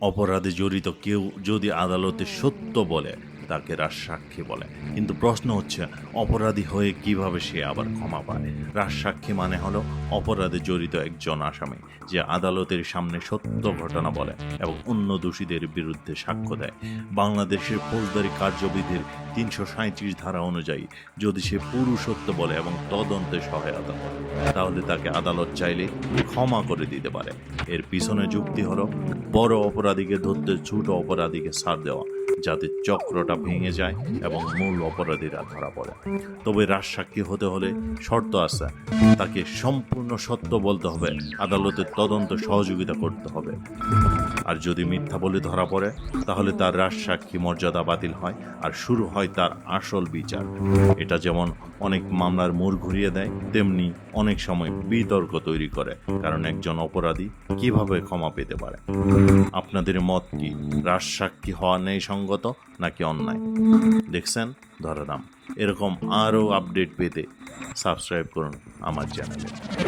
অপরাধে জড়িত কেউ যদি আদালতে সত্য বলে, তাকে রাজসাক্ষী বলে। কিন্তু প্রশ্ন হচ্ছে, অপরাধী হয়ে কীভাবে সে আবার ক্ষমা পায়? রাজসাক্ষী মানে হলো অপরাধে জড়িত একজন আসামি, যে আদালতের সামনে সত্য ঘটনা বলে এবং অন্য দোষীদের বিরুদ্ধে সাক্ষ্য দেয়। বাংলাদেশের ফৌজদারি কার্যবিধির তিনশো সাঁত্রিশ ধারা অনুযায়ী, যদি সে পুরো সত্য বলে এবং তদন্তে সহায়তা করে, তাহলে তাকে আদালত চাইলে ক্ষমা করে দিতে পারে। এর পিছনে যুক্তি হলো বড় অপরাধীকে ধরতে, ছোট অপরাধীকে সার দেওয়া, যাতে চক্রটা ভেঙে যায় এবং মূল অপরাধীরা ধরা পড়ে। তবে রাজসাক্ষী হতে হলে শর্ত আছে। তাকে সম্পূর্ণ সত্য বলতে হবে। আদালতের তদন্ত সহযোগিতা করতে হবে। আর যদি মিথ্যা বলে ধরা পড়ে, তাহলে তার রাজসাক্ষী মর্যাদা বাতিল হয় আর শুরু হয় তার আসল বিচার। এটা যেমন অনেক মামলার মোড় ঘুরিয়ে দেয়, তেমনি অনেক সময় বিতর্ক তৈরি করে, কারণ একজন অপরাধী কীভাবে ক্ষমা পেতে পারে? আপনাদের মত কি? রাজসাক্ষী হওয়া নেই সঙ্গত নাকি অন্যায়? দেখছেন? ধরাধাম। এরকম আরও আপডেট পেতে সাবস্ক্রাইব করুন আমার চ্যানেলে।